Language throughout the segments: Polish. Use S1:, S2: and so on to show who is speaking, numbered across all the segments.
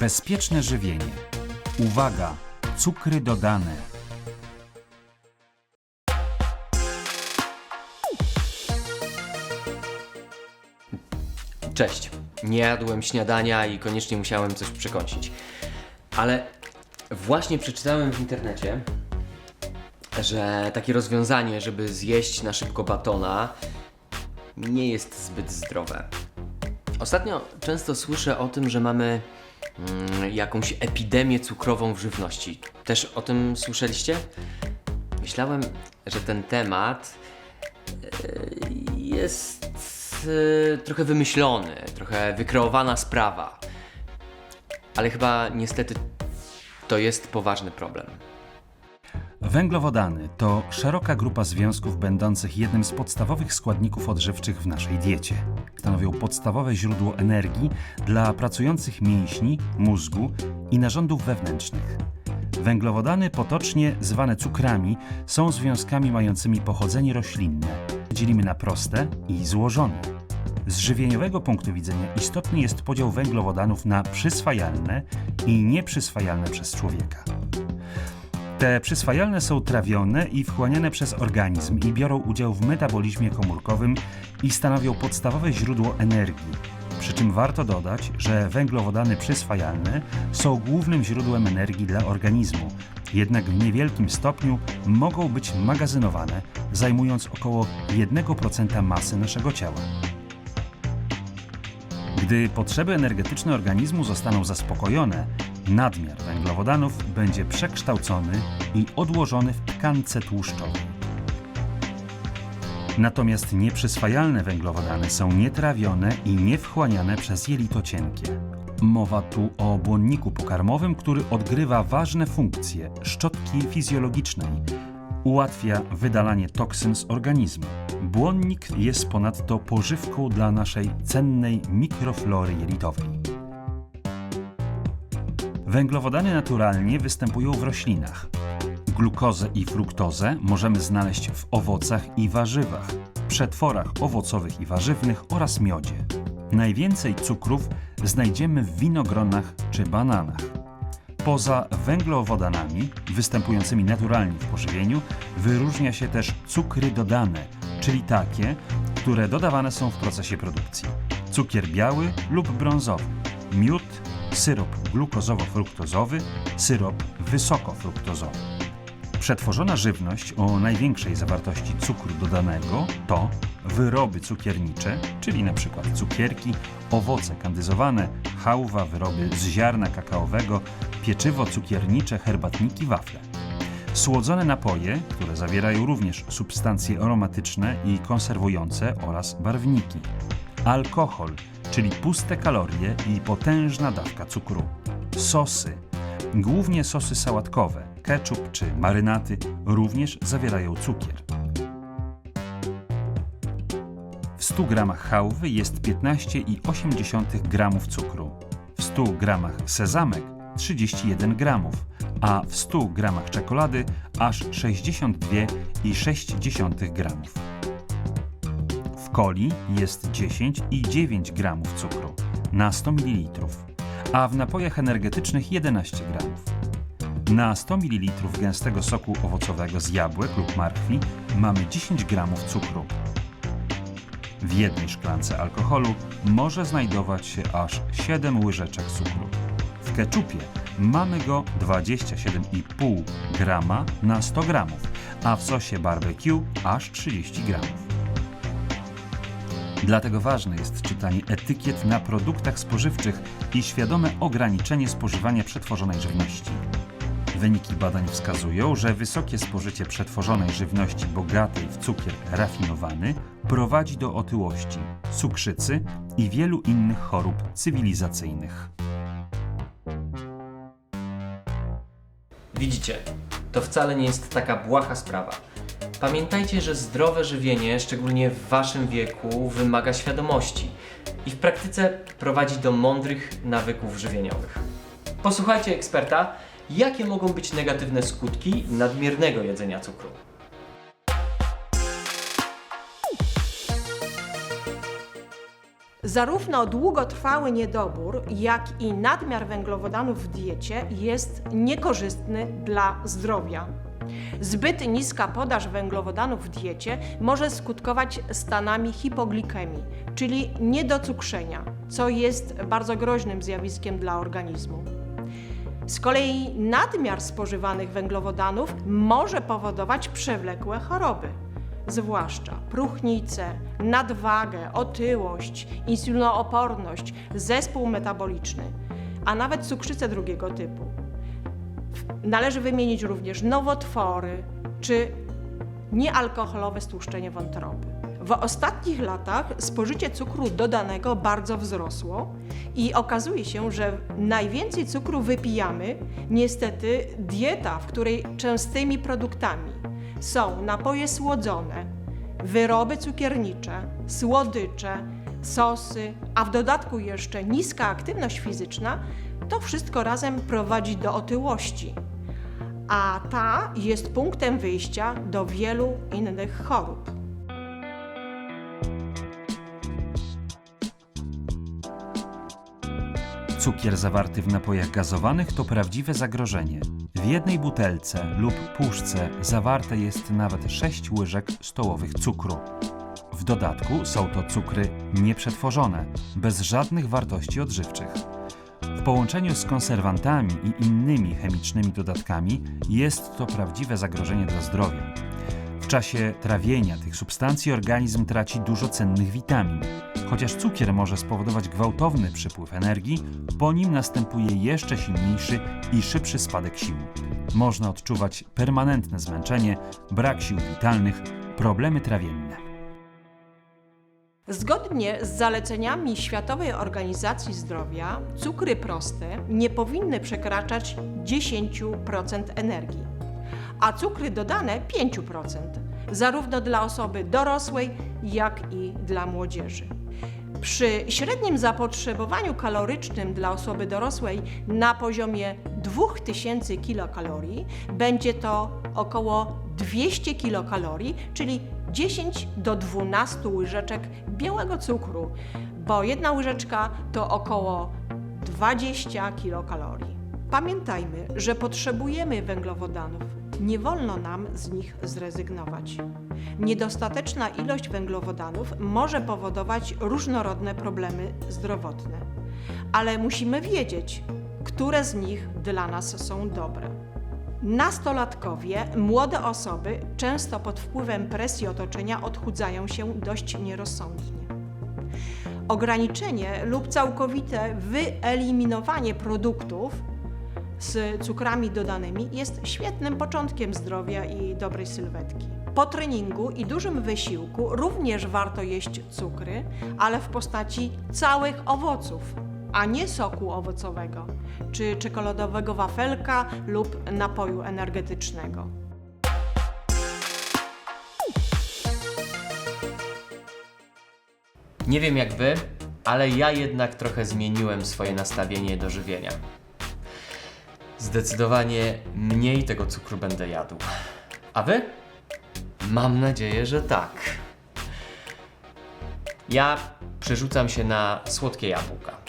S1: Bezpieczne żywienie. Uwaga! Cukry dodane.
S2: Cześć. Nie jadłem śniadania i koniecznie musiałem coś przekąsić. Ale właśnie przeczytałem w internecie, że takie rozwiązanie, żeby zjeść na szybko batona, nie jest zbyt zdrowe. Ostatnio często słyszę o tym, że mamy jakąś epidemię cukrową w żywności. Też o tym słyszeliście? Myślałem, że ten temat e, jest e, trochę wymyślony, trochę wykreowana sprawa. Ale chyba niestety to jest poważny problem.
S1: Węglowodany to szeroka grupa związków będących jednym z podstawowych składników odżywczych w naszej diecie. Stanowią podstawowe źródło energii dla pracujących mięśni, mózgu i narządów wewnętrznych. Węglowodany, potocznie zwane cukrami, są związkami mającymi pochodzenie roślinne. Dzielimy na proste i złożone. Z żywieniowego punktu widzenia istotny jest podział węglowodanów na przyswajalne i nieprzyswajalne przez człowieka. Te przyswajalne są trawione i wchłaniane przez organizm i biorą udział w metabolizmie komórkowym i stanowią podstawowe źródło energii. Przy czym warto dodać, że węglowodany przyswajalne są głównym źródłem energii dla organizmu, jednak w niewielkim stopniu mogą być magazynowane, zajmując około 1% masy naszego ciała. Gdy potrzeby energetyczne organizmu zostaną zaspokojone, nadmiar węglowodanów będzie przekształcony i odłożony w tkance tłuszczowej. Natomiast nieprzyswajalne węglowodany są nietrawione i niewchłaniane przez jelito cienkie. Mowa tu o błonniku pokarmowym, który odgrywa ważne funkcje szczotki fizjologicznej. Ułatwia wydalanie toksyn z organizmu. Błonnik jest ponadto pożywką dla naszej cennej mikroflory jelitowej. Węglowodany naturalnie występują w roślinach. Glukozę i fruktozę możemy znaleźć w owocach i warzywach, przetworach owocowych i warzywnych oraz miodzie. Najwięcej cukrów znajdziemy w winogronach czy bananach. Poza węglowodanami występującymi naturalnie w pożywieniu wyróżnia się też cukry dodane, czyli takie, które dodawane są w procesie produkcji. Cukier biały lub brązowy, miód, syrop glukozowo-fruktozowy, syrop wysokofruktozowy. Przetworzona żywność o największej zawartości cukru dodanego to wyroby cukiernicze, czyli np. cukierki, owoce kandyzowane, chałwa, wyroby z ziarna kakaowego, pieczywo cukiernicze, herbatniki, wafle. Słodzone napoje, które zawierają również substancje aromatyczne i konserwujące oraz barwniki. Alkohol, czyli puste kalorie i potężna dawka cukru. Sosy, głównie sosy sałatkowe, ketchup czy marynaty, również zawierają cukier. W 100 gramach chałwy jest 15,8 gramów cukru, w 100 gramach sezamek 31 gramów, a w 100 gramach czekolady aż 62,6 gramów. W coli jest 10,9 gramów cukru na 100 ml, a w napojach energetycznych 11 gramów. Na 100 ml gęstego soku owocowego z jabłek lub marchwi mamy 10 gramów cukru. W jednej szklance alkoholu może znajdować się aż 7 łyżeczek cukru. W keczupie mamy go 27,5 grama na 100 gramów, a w sosie barbecue aż 30 gramów. Dlatego ważne jest czytanie etykiet na produktach spożywczych i świadome ograniczenie spożywania przetworzonej żywności. Wyniki badań wskazują, że wysokie spożycie przetworzonej żywności bogatej w cukier rafinowany prowadzi do otyłości, cukrzycy i wielu innych chorób cywilizacyjnych.
S2: Widzicie, to wcale nie jest taka błaha sprawa. Pamiętajcie, że zdrowe żywienie, szczególnie w waszym wieku, wymaga świadomości i w praktyce prowadzi do mądrych nawyków żywieniowych. Posłuchajcie eksperta, jakie mogą być negatywne skutki nadmiernego jedzenia cukru.
S3: Zarówno długotrwały niedobór, jak i nadmiar węglowodanów w diecie jest niekorzystny dla zdrowia. Zbyt niska podaż węglowodanów w diecie może skutkować stanami hipoglikemii, czyli niedocukrzenia, co jest bardzo groźnym zjawiskiem dla organizmu. Z kolei nadmiar spożywanych węglowodanów może powodować przewlekłe choroby, zwłaszcza próchnicę, nadwagę, otyłość, insulinooporność, zespół metaboliczny, a nawet cukrzycę drugiego typu. Należy wymienić również nowotwory czy niealkoholowe stłuszczenie wątroby. W ostatnich latach spożycie cukru dodanego bardzo wzrosło i okazuje się, że najwięcej cukru wypijamy niestety dieta, w której częstymi produktami są napoje słodzone, wyroby cukiernicze, słodycze, sosy, a w dodatku jeszcze niska aktywność fizyczna, to wszystko razem prowadzi do otyłości. A ta jest punktem wyjścia do wielu innych chorób.
S1: Cukier zawarty w napojach gazowanych to prawdziwe zagrożenie. W jednej butelce lub puszce zawarte jest nawet 6 łyżek stołowych cukru. W dodatku są to cukry nieprzetworzone, bez żadnych wartości odżywczych. W połączeniu z konserwantami i innymi chemicznymi dodatkami jest to prawdziwe zagrożenie dla zdrowia. W czasie trawienia tych substancji organizm traci dużo cennych witamin. Chociaż cukier może spowodować gwałtowny przypływ energii, po nim następuje jeszcze silniejszy i szybszy spadek sił. Można odczuwać permanentne zmęczenie, brak sił witalnych, problemy trawienne.
S3: Zgodnie z zaleceniami Światowej Organizacji Zdrowia, cukry proste nie powinny przekraczać 10% energii, a cukry dodane 5%, zarówno dla osoby dorosłej, jak i dla młodzieży. Przy średnim zapotrzebowaniu kalorycznym dla osoby dorosłej na poziomie 2000 kilokalorii będzie to około 200 kilokalorii, czyli 10 do 12 łyżeczek białego cukru, bo jedna łyżeczka to około 20 kilokalorii. Pamiętajmy, że potrzebujemy węglowodanów. Nie wolno nam z nich zrezygnować. Niedostateczna ilość węglowodanów może powodować różnorodne problemy zdrowotne, ale musimy wiedzieć, które z nich dla nas są dobre. Nastolatkowie, młode osoby, często pod wpływem presji otoczenia odchudzają się dość nierozsądnie. Ograniczenie lub całkowite wyeliminowanie produktów z cukrami dodanymi jest świetnym początkiem zdrowia i dobrej sylwetki. Po treningu i dużym wysiłku również warto jeść cukry, ale w postaci całych owoców, a nie soku owocowego czy czekoladowego wafelka lub napoju energetycznego.
S2: Nie wiem jak wy, ale ja jednak trochę zmieniłem swoje nastawienie do żywienia. Zdecydowanie mniej tego cukru będę jadł. A wy? Mam nadzieję, że tak. Ja przerzucam się na słodkie jabłka.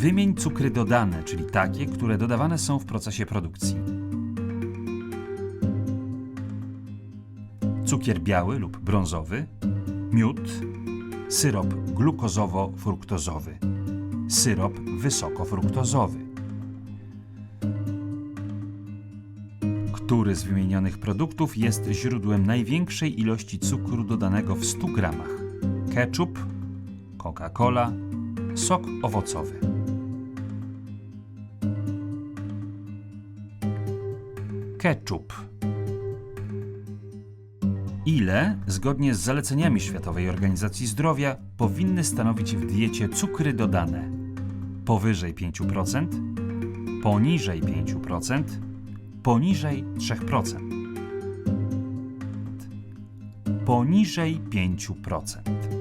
S1: Wymień cukry dodane, czyli takie, które dodawane są w procesie produkcji. Cukier biały lub brązowy, miód, syrop glukozowo-fruktozowy, syrop wysokofruktozowy. Który z wymienionych produktów jest źródłem największej ilości cukru dodanego w 100 gramach? Ketchup, Coca-Cola, sok owocowy. Ketchup. Ile, zgodnie z zaleceniami Światowej Organizacji Zdrowia, powinny stanowić w diecie cukry dodane? Powyżej 5%, poniżej 5%, poniżej 3%. Poniżej 5%.